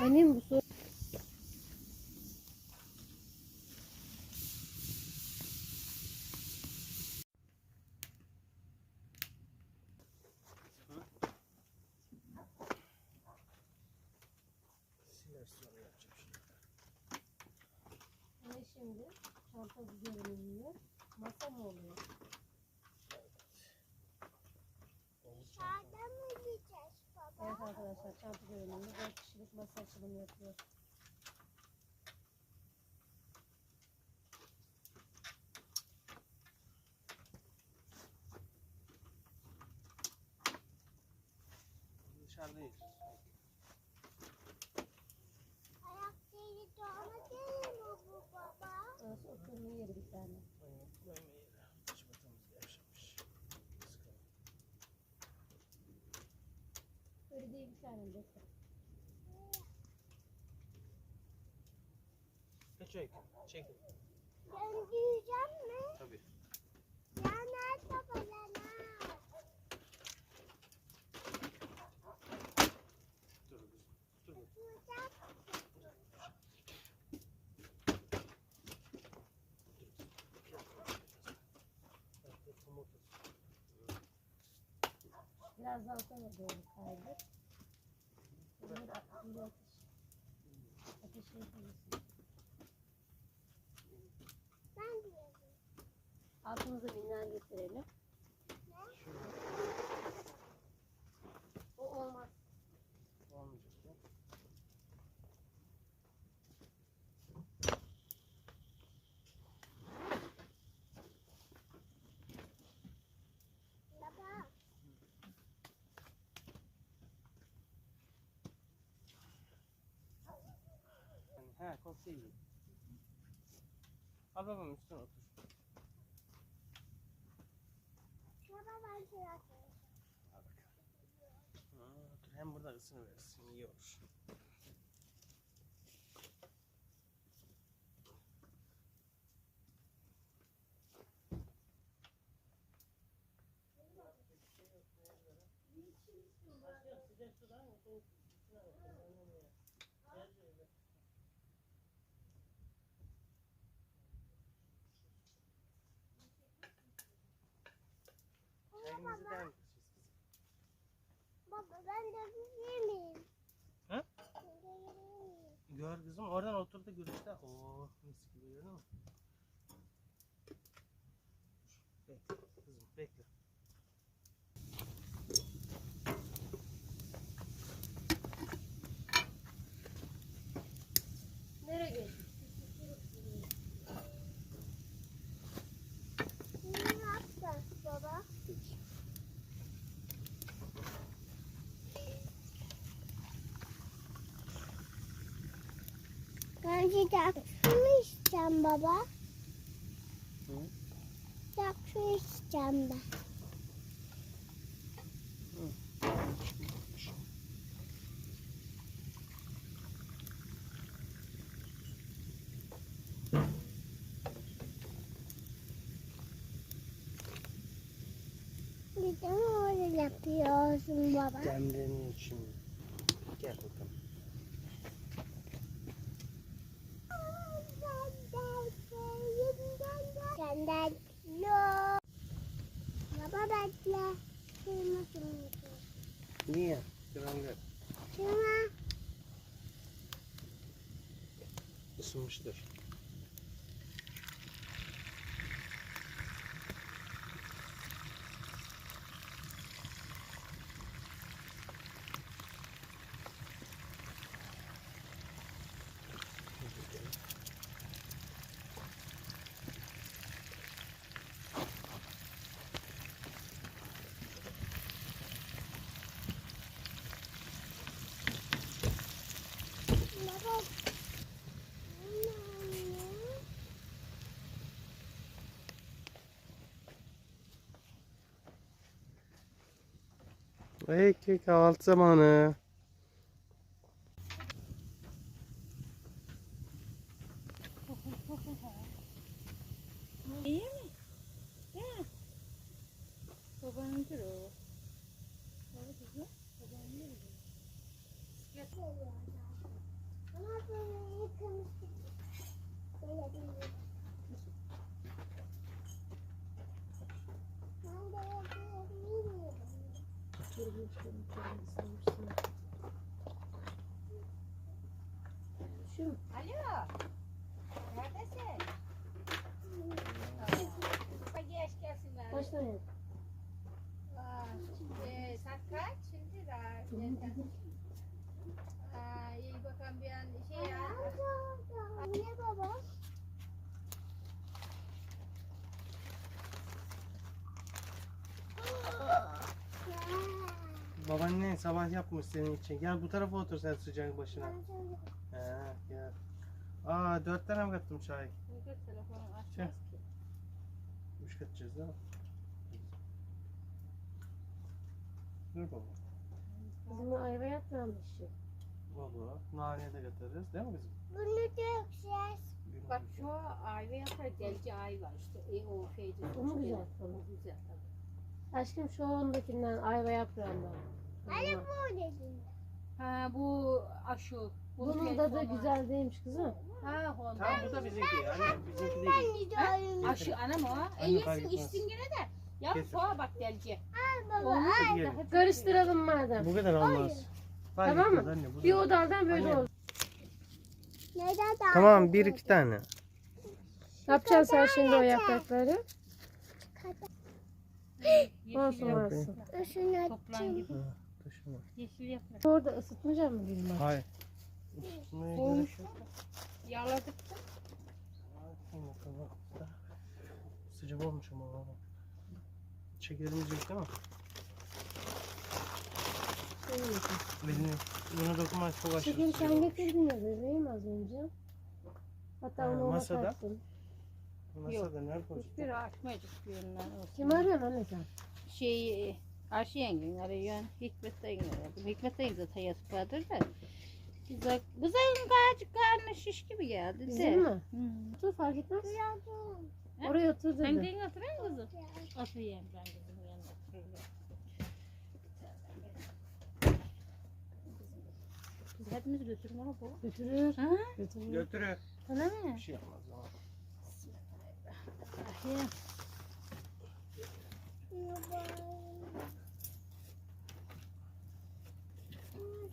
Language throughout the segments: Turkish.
Annem bu soru. Şimdi. Çanta görünümlü. Masa mı oluyor? Baba? Evet arkadaşlar çanta görünümlü 4 kişilik masa açılımı yapıyor. Dışarıdayız. Ayak değil doğma değil mi bu baba? Orası oturma yeri bir tane. Aynen. Koyma yere. Çıbatamız gevşemiş. Sıkalım. Öyle değil bir tane bekle. Geç öykü. Çekil. Döndüreceğim mi? Tabii. Yanar baba yanar. Dur kızım. Dur. kızım. Duracak. Bak, dur, tam ortası. Biraz doğru kaydır. Şimdi şimdi ateş. Ateşi yapabilirsin. Ben diyorum. Altımıza minler getirelim. O olmaz. Olmayacak ya. Baba. Yani, he konsey iyi. Al babam üstüne otur. Ben koyayım. Al bakalım. Otur. Hem burada ısını verirsin. iyi olur. Çayınızı der misiniz kızım? Baba ben de miyim? He? Ben de miyim? Gör kızım oradan otur da gürüşte. Oo mis gibi görüyor musun? Bekle kızım bekle. Nereye geçtin? Ne yapacağız baba? Su mu içeceğim baba? Hı? Su içeceğim ben. Neden öyle yapıyorsun baba? Demleniyor şimdi. Gel bakalım. Şuna şuna. Niye? Kıran gel. Şuna. Isınmıştır. Baba. Peki kahvaltı zamanı. İyi mi? Gel. Babanındır o. Baba kızım. Babanındır o. Şu mu? Alo. Neredesin? Bak geç tane? Aa, e, saat kaç? Şimdi daha. Aa, iyi bakalım bir an şey ya. Baba? Babaannen sabah yapmış senin için. Gel bu tarafa otur sen sıcak başına. He gel. Aa dört tane mi kattım çay? Telefonu açmaz Şey. ki. Üç katacağız değil mi? Dur baba. Bizim ayva yapmamış. Olur. Nane de katarız değil mi kızım? Bunu dökeceğiz. Bir Bak şu ayva yapar delici ayva işte. E, o şeydi. O mu güzel? O güzel tabii. Aşkım şu ondakinden ayva yaprağından. Hani bu dedin. Ha bu aşı. Bunun tadı güzel değilmiş kızım. Ha Honda. Tamam bu da bizimki. Anne bizimki değil. Ha? Aşı anam o. E yesin içsin gene de. Ya Kesin. soğa bak delici. Baba. Olmuş. Hadi gelin. Karıştıralım madem. Bu kadar olmaz. Fark Tamam mı? anne, bu Bir da- odaldan böyle Anne. oldu. Neden daha Tamam bir iki tane. Ne yapacaksın sen şimdi o yaprakları? Olsun Yeşil olsun. Şunu Toplan gibi. Taşıma. Yeşil yaprak. Orada ısıtmayacak mı bilmem. Hayır. Isıtmaya gerek yok. Yağladık da. Bakayım bakalım. Sıcak olmuş ama. Şekerimiz yok değil mi? Elini, buna dokunmak çok aşırı olmuş. getirdin ya bebeğim az önce. Hatta Ha, onu ona masada. kattım. Masada nerede koyduk? Hiçbir açmayacak bir yönden olsun. Kim arıyor anne sen? Şey, Ayşe yengen arıyor. Hikmet dayın aradı. Hikmet dayın da tayası vardır da. Güzel, güzel gacık karnı şiş gibi geldi de. Bizim mi? Hı. Dur fark etmez. Ha? Oraya otur Sen dedi. de oturayım kızım. Oturayım ben kızım yanında oturuyorum. Biz hepimiz götürün ama bu. Götürür. Ha? Götürür. Götürü. Öyle mi? Bir şey yapmaz ama. Ya.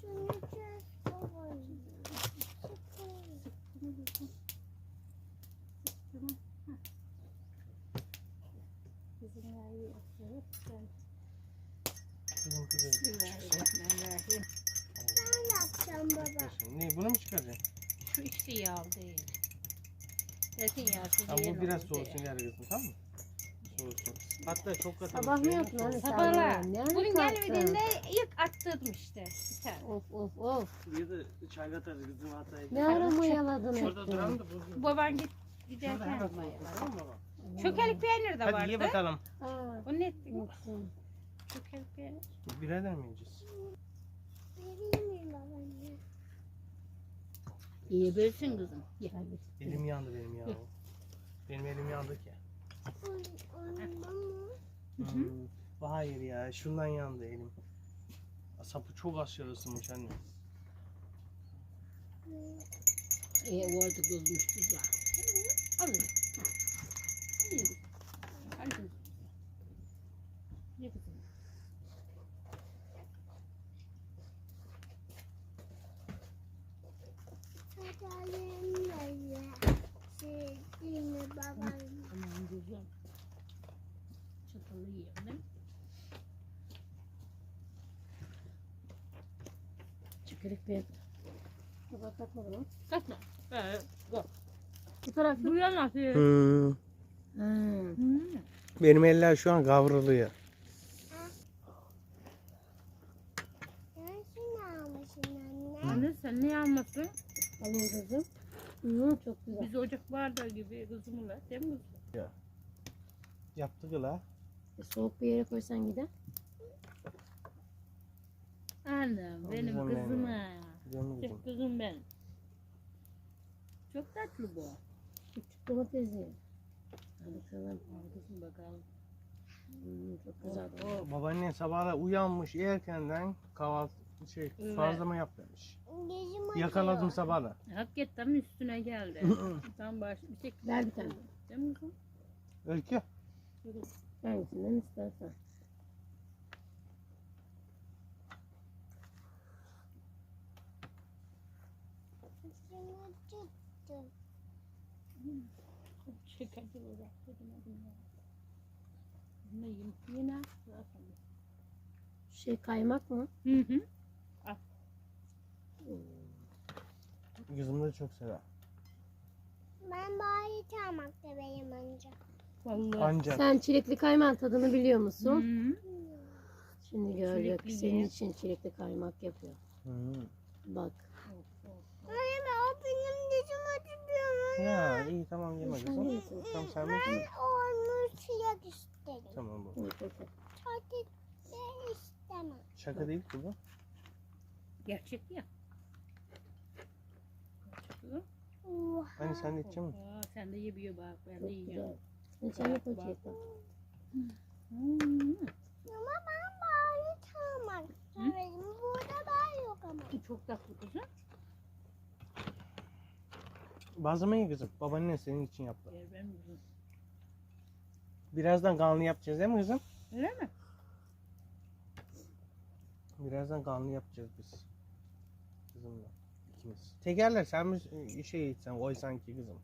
Şunu çek baba. Bizim yayı yapıyoruz. Bizimki de Bismillahirrahmanirrahim. Ben yapacağım baba. Ne bunu mu çıkaracaksın? Şu ikisi yağ değil. Zeytinyağsız Ha, bu biraz soğusun ya. gel kızım tamam mı? Soğusun. Hatta çok katalım. Sabah mı yaptın anne Bugün kalktın. gelmediğinde ilk attırdım işte. Bir tane. Of of of. Bir de çay katarız kızım hataya. Ne ara mayaladın Şurada duralım ettin? da bozulur. Baban git giderken tamam baba? Çökelik peynir de Hadi ye vardı. bakalım. O ne ettin? Yoksun. Çökelik peynir. Birader mi yiyeceğiz? Vereyim? İyi bölsün kızım. Hadi. Elim yandı benim ya. Benim elim yandı ki. Hmm. Hayır ya şundan yandı elim. Sapı çok aşırı ısınmış anne. İyi oldu kızmış güzel. Alın. Ye. Al kızım. Ye kızım. Aman güzel. Çatalı yiyelim? Çekirdek bir. Baba katma bunu. Kaçma. Evet. Bu taraf atıyor. Hmm. Hmm. Benim eller şu an kavruluyor. Anne. Anne sen ne almasın? Alayım kızım. Hmm, çok güzel. Biz ocak bardağı gibi kızımla değil mi kızım? Yaptık la. E, soğuk bir yere koysan gider. Annem O benim güzel benim. kızıma. Canım kızım. Çok kızım benim. Çok tatlı bu. Küçük domates ye. Hadi bakalım. Al kızım bakalım. Hmm, çok güzel. O babaannen sabahla uyanmış erkenden kahvaltı şey Evet. fazla mı yap demiş. Gözüm acıyor. Yakaladım sabahla. Hakikaten üstüne geldi. Tam baş bir tek Ver bir tane. Değil mi kızım? Öykü. Hangisinden istersen. Gözüm acıyor. Çok acılı dedim ya. Şey kaymak mı? Hı hı. Kızım da çok sever. Ben bari çalmak severim önce. Vallahi. Ancak Sen çilekli kaymağın tadını biliyor Hı musun? hı. Şimdi görecek. Çilekli Senin için çilekli kaymak yapıyor. Hmm. Bak. Anne o benim dişim acıtıyor. Ya iyi tamam yeme Sen kızım. yesin. Tamam sen de Ben onu sıcak isterim. Tamam bu. Tatil istemem. Şaka değil ki bu. Gerçek ya. Gerçek o. Oha. Hani sen de içecek misin? Aa, sen de yiyor bak ben de yiyeceğim. bak. çilekli. Hmm. Ama ben bari severim. Burada ben yok ama. Çok tatlı kızım. Bazlama ye kızım. Babaannen senin için yaptı. Ver benim kızım. Birazdan kanlı yapacağız değil mi kızım? Öyle mi? Birazdan kanlı yapacağız biz. Kızımla. İkimiz. Tekerler sen mi şey içsen oy sanki kızım.